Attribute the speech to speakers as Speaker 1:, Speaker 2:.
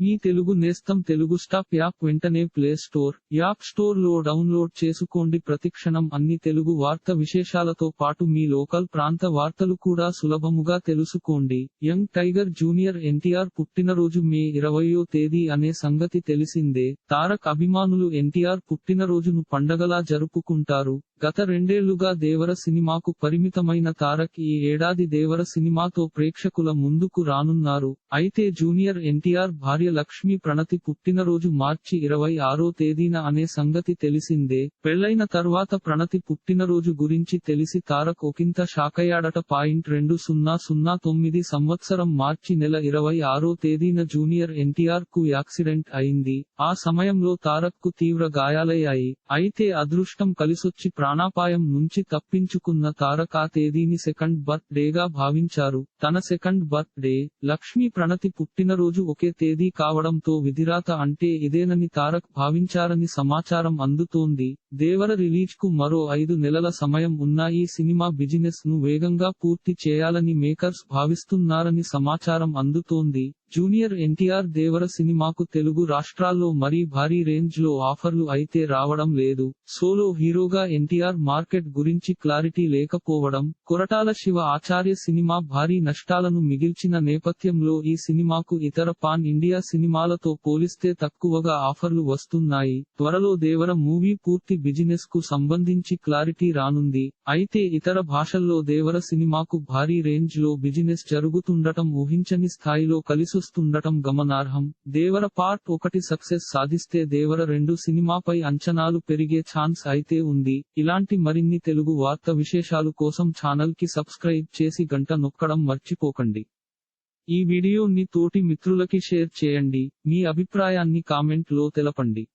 Speaker 1: మీ తెలుగు నేస్తం Telugu stop app వెంటనే play store app స్టోర్లో డౌన్లోడ్ చేసుకోండి. ప్రతిక్షణం అన్ని తెలుగు వార్త విశేషాలతో పాటు మీ లోకల్ ప్రాంత వార్తలు కూడా సులభముగా తెలుసుకోండి. యంగ్ టైగర్ జూనియర్ ఎన్టీఆర్ పుట్టినరోజు మే ఇరవయో తేదీ అనే సంగతి తెలిసిందే. తారక్ అభిమానులు ఎన్టీఆర్ పుట్టినరోజును పండగలా జరుపుకుంటారు. గత రెండేళ్ళుగా దేవర సినిమాకు పరిమితమైన తారక్ ఈ ఏడాది దేవర సినిమాతో ప్రేక్షకుల ముందుకు రానున్నారు. అయితే జూనియర్ ఎన్టీఆర్ భార్య లక్ష్మీ ప్రణతి పుట్టినరోజు మార్చి ఇరవై ఆరో తేదీన అనే సంగతి తెలిసిందే. పెళ్ళైన తర్వాత ప్రణతి పుట్టినరోజు గురించి తెలిసి తారక్ ఒకంత షాకయ్యాడట. పాయింట్ రెండు సున్నా సున్నా తొమ్మిది సంవత్సరం మార్చి నెల ఇరవై ఆరో తేదీన జూనియర్ ఎన్టీఆర్కు యాక్సిడెంట్ అయింది. ఆ సమయంలో తారక్కు తీవ్ర గాయాలయ్యాయి. అయితే అదృష్టం కలిసొచ్చి ప్రాణాపాయం నుంచి తప్పించుకున్న తారక తేదీని సెకండ్ బర్త్ డేగా భావించారు. తన second birthday Lakshmi Pranathi పుట్టినరోజు ఒకే తేదీ కావడంతో విధిరాత అంటే ఇదేనని తారక్ భావించారని సమాచారం అందుతోంది. దేవర రిలీజ్కు మరో ఐదు నెలల సమయం ఉన్న ఈ సినిమా బిజినెస్ను వేగంగా పూర్తి చేయాలని మేకర్స్ భావిస్తున్నారని సమాచారం అందుతోంది. జూనియర్ ఎన్టీఆర్ దేవర సినిమాకు తెలుగు రాష్ట్రాల్లో మరీ భారీ రేంజ్లో ఆఫర్లు అయితే రావడం లేదు. సోలో హీరోగా ఎన్టీఆర్ మార్కెట్ గురించి క్లారిటీ లేకపోవడం కొరటాల శివ ఆచార్య సినిమా భారీ నష్టాలను మిగిల్చిన నేపథ్యంలో ఈ సినిమాకు ఇతర పాన్ ఇండియా సినిమాలతో పోలిస్తే తక్కువగా ఆఫర్లు వస్తున్నాయి. త్వరలో దేవర మూవీ పూర్తి బిజినెస్కు సంబంధించి క్లారిటీ రానుంది. అయితే ఇతర భాషల్లో దేవర సినిమాకు భారీ రేంజ్లో బిజినెస్ జరుగుతుండటం ఊహించని స్థాయిలో కలిసి చూస్తుండటం గమనార్హం. దేవర పార్ట్ ఒకటి సక్సెస్ సాధిస్తే దేవర రెండు సినిమాపై అంచనాలు పెరిగే ఛాన్స్ అయితే ఉంది. ఇలాంటి మరిన్ని తెలుగు వార్త విశేషాలు కోసం ఛానల్కి సబ్స్క్రైబ్ చేసి గంట నొక్కడం మర్చిపోకండి. ఈ వీడియోని తోటి మిత్రులకి షేర్ చేయండి. మీ అభిప్రాయాన్ని కామెంట్లో తెలపండి.